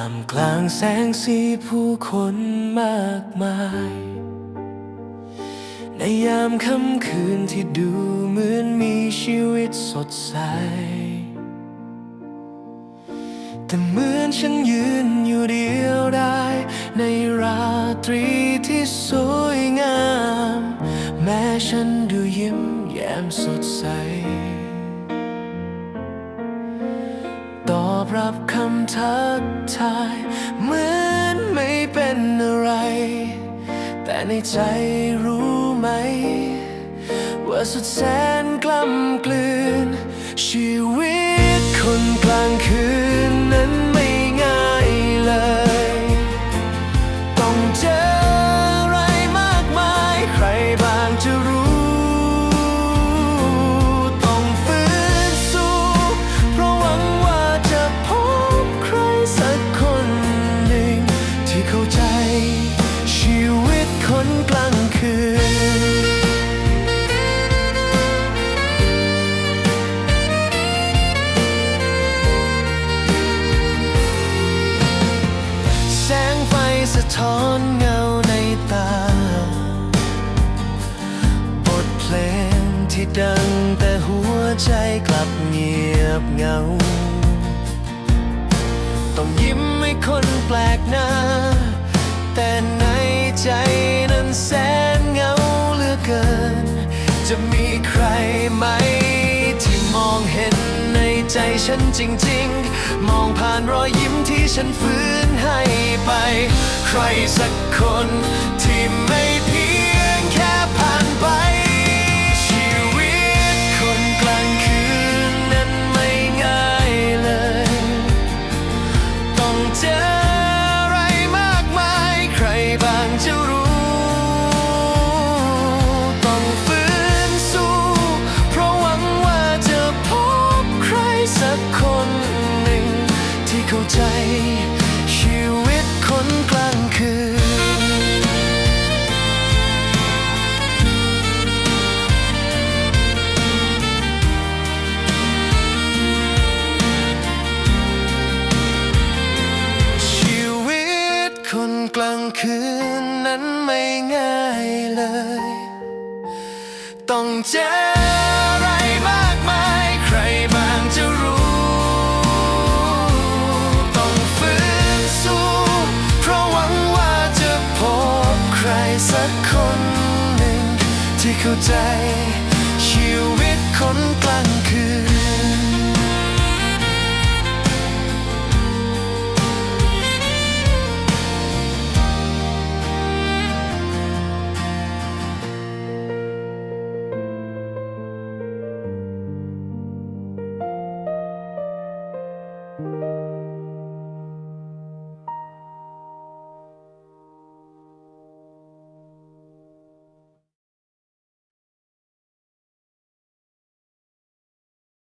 ามกลางแสงสีผู้คนมากมาย ในยามค่ำคืนที่ดูเหมือนมีชีวิตสดใส แต่เหมือนฉันยืนอยู่เดียวได้ในราตรีที่สวยงาม แม้ฉันดูยิ้มแย้มสดใส อบรับคำทักทายเหมือนไม่เป็นอะไร แต่ในใจรู้ไหม ว่าสุดแสนกล้ำกลืนชีวิตคน สะท้อนเงาในตา บทเพลงที่ดังแต่หัวใจกลับเงียบเงา ต้องยิ้มให้คนแปลกหน้า แต่ในใจนั้นแสนเงาเหลือเกิน จะมีใครไหม ที่มองเห็นในใจฉันจริง ๆ มองผ่านรอยยิ้มที่ฉันฟื้นให้ไป ใครสักคนที่ไม่ กลางคืนนั้นไม่ง่ายเลย ต้องเจออะไรมากมายใครบางจะรู้ ต้องฟื้นสู้ เพราะหวังว่าจะพบใครสักคนหนึ่ง ที่เข้าใจชีวิตคนกลาง